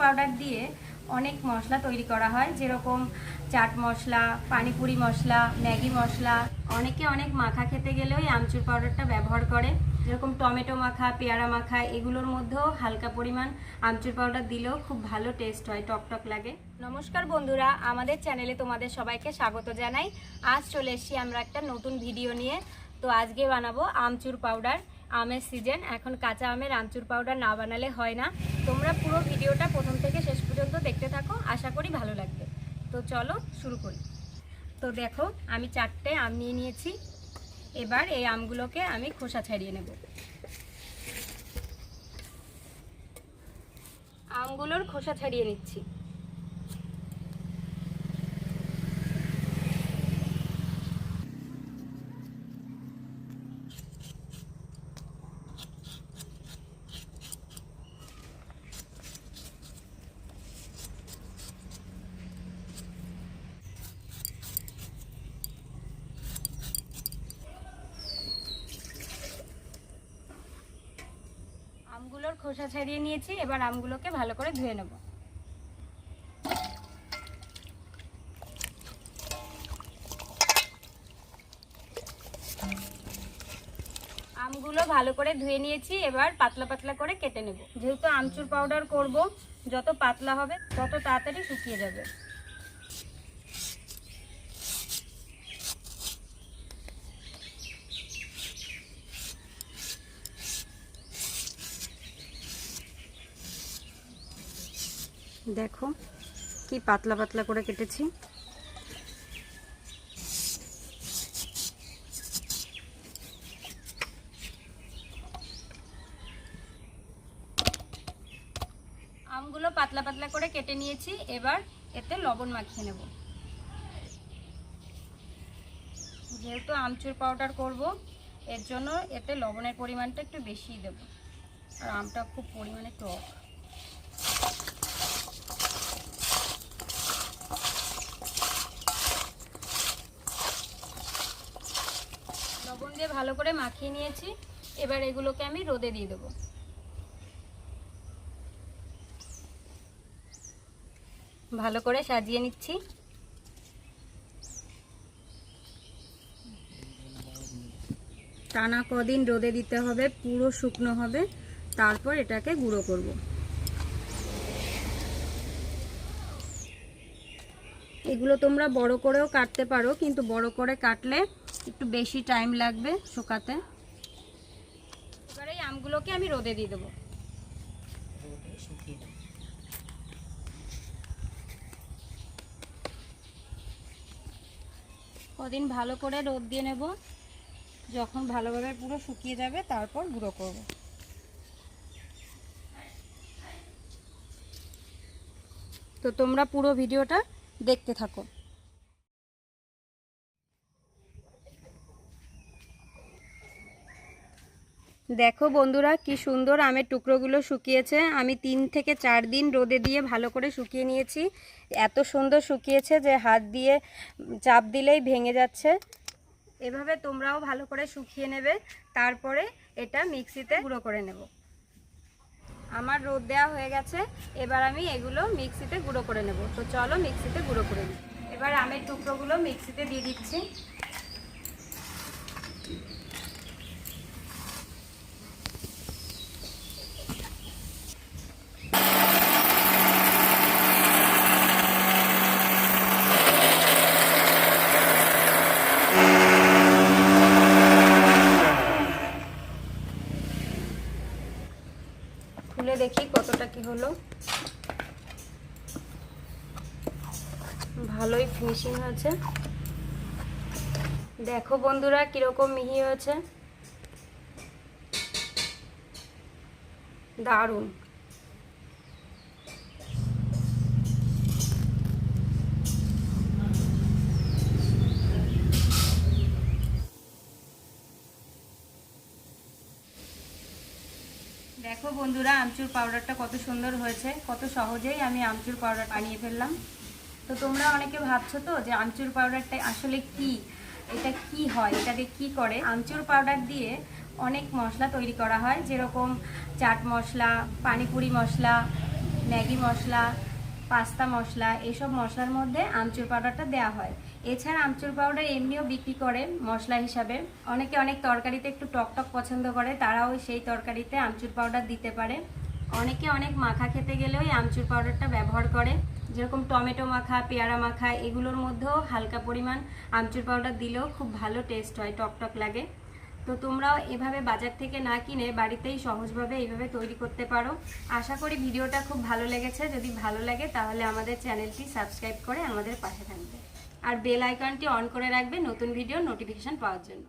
Powder দিয়ে অনেক মশলা তৈরি করা হয়, যেরকম চাট মশলা, পানিপুরি মশলা, ম্যাগি মশলা। অনেকে অনেক মাখা খেতে গেলেও আমচুর পাউডারটা ব্যবহার করে। যেরকম টমেটো মাখা, পেয়ারা মাখা, এগুলোর মধ্যেও হালকা পরিমাণ আমচুর পাউডার দিলেও খুব ভালো টেস্ট হয়, টক টক লাগে। নমস্কার বন্ধুরা, আমাদের চ্যানেলে তোমাদের সবাইকে স্বাগত জানাই। আজ চলে এসেছি আমরা একটা নতুন ভিডিও নিয়ে। তো আজকে বানাবো আমচুর পাউডার আমের সিজন এখন কাঁচা আমের আমচুর পাউডার না বানালে হয় না। তোমরা পুরো ভিডিওটা প্রথম থেকে শেষ পর্যন্ত দেখতে থাকো। আশা করি ভালো লাগবে। তো চলো শুরু করি। তো দেখো, আমি চারটে আম নিয়ে নিয়েছি। এবার এই আমগুলোকে আমি খোসা ছাড়িয়ে নেব। আমগুলোর খোসা ছাড়িয়ে নিচ্ছি আমগুলোর খোসা ছাড়িয়ে নিয়েছি, এবার আমগুলোকে ভালো করে ধুয়ে নেব। আমগুলো ভালো করে ধুয়ে নিয়েছি, এবার পাতলা পাতলা করে কেটে নেব। যেহেতু আমচুর পাউডার করব, যত পাতলা হবে তত তাড়াতাড়ি শুকিয়ে যাবে। দেখো কি পাতলা পাতলা করে কেটেছি। আমগুলো পাতলা পাতলা করে কেটে নিয়েছি, এবার এতে লবণ মাখিয়ে নেব। যেহেতু আমচুর পাউডার করব, এর জন্য এতে লবণের পরিমাণটা একটু বেশি দেব। আর আমটা খুব পরিমাণে টক লবণ দিয়ে ভালো করে মাখিয়ে নিয়েছি। এবার এগুলোকে আমি রোদে দিয়ে দেবো। ভালো করে সাজিয়ে নিচ্ছি। টানা কদিন রোদে দিতে হবে, পুরো শুকনো হবে। তারপর এটাকে গুঁড়ো করব। এগুলো তোমরা বড় করেও কাটতে পারো, কিন্তু বড় করে কাটলে একটু বেশি টাইম লাগবে শুকাতে। এবার এই আমগুলোকে আমি রোদে দিয়ে দেবো। কদিন ভালো করে রোদ দিয়ে নেব। যখন ভালোভাবে পুরো শুকিয়ে যাবে, তারপর গুঁড়ো করব। তো তোমরা পুরো ভিডিওটা দেখতে থাকো। দেখো বন্ধুরা, কি সুন্দর আমের টুকরোগুলো শুকিয়েছে। আমি তিন থেকে চার দিন রোদে দিয়ে ভালো করে শুকিয়ে নিয়েছি। এত সুন্দর শুকিয়েছে যে হাত দিয়ে চাপ দিলেই ভেঙে যাচ্ছে। এভাবে তোমরাও ভালো করে শুকিয়ে নেবে। তারপরে এটা মিক্সিতে গুঁড়ো করে নেব। আমার রোদ দেওয়া হয়ে গেছে। এবার আমি এগুলো মিক্সিতে গুঁড়ো করে নেব। তো চলো মিক্সিতে গুঁড়ো করে নিই। এবার আমের টুকরোগুলো মিক্সিতে দিয়ে দিচ্ছি খুলে দেখি কতটা কি হলো ভালোই ফিনিশিং হয়েছে। দেখো বন্ধুরা কীরকম মিহি হয়েছে। দারুণ। দেখো বন্ধুরা আমচুর পাউডারটা কত সুন্দর হয়েছে, কত সহজেই আমি আমচুর পাউডার বানিয়ে ফেললাম। তো তোমরা অনেকে ভাবছ তো যে আমচুর পাউডারটা আসলে কি? এটা কি হয়? এটাকে কি করে? আমচুর পাউডার দিয়ে অনেক মশলা তৈরি করা হয়। যেরকম চাট মশলা, পানিপুরি মশলা, ম্যাগি মশলা, পাস্তা মশলা এইসব মশলার মধ্যে আমচুর পাউডারটা দেওয়া হয়। এছাড়া আমচুর পাউডার এমনিও বিক্রি করে মশলা হিসাবে। অনেকে অনেক তরকারিতে একটু টক টক পছন্দ করে, তারাও সেই তরকারিতে আমচুর পাউডার দিতে পারে। অনেকে অনেক মাখা খেতে গেলেও এই আমচুর পাউডারটা ব্যবহার করে। যেরকম টমেটো মাখা, পেয়ারা মাখা, এগুলোর মধ্যেও হালকা পরিমাণ আমচুর পাউডার দিলেও খুব ভালো টেস্ট হয়, টক টক লাগে। তো তোমরাও এভাবে বাজার থেকে না কিনে বাড়িতেই সহজভাবে এইভাবে তৈরি করতে পারো। আশা করি ভিডিওটা খুব ভালো লেগেছে। যদি ভালো লাগে তাহলে আমাদের চ্যানেলটি সাবস্ক্রাইব করে আমাদের পাশে থাকবে। আর বেল আইকনটি অন করে রাখবে নতুন ভিডিও নোটিফিকেশন পাওয়ার জন্য।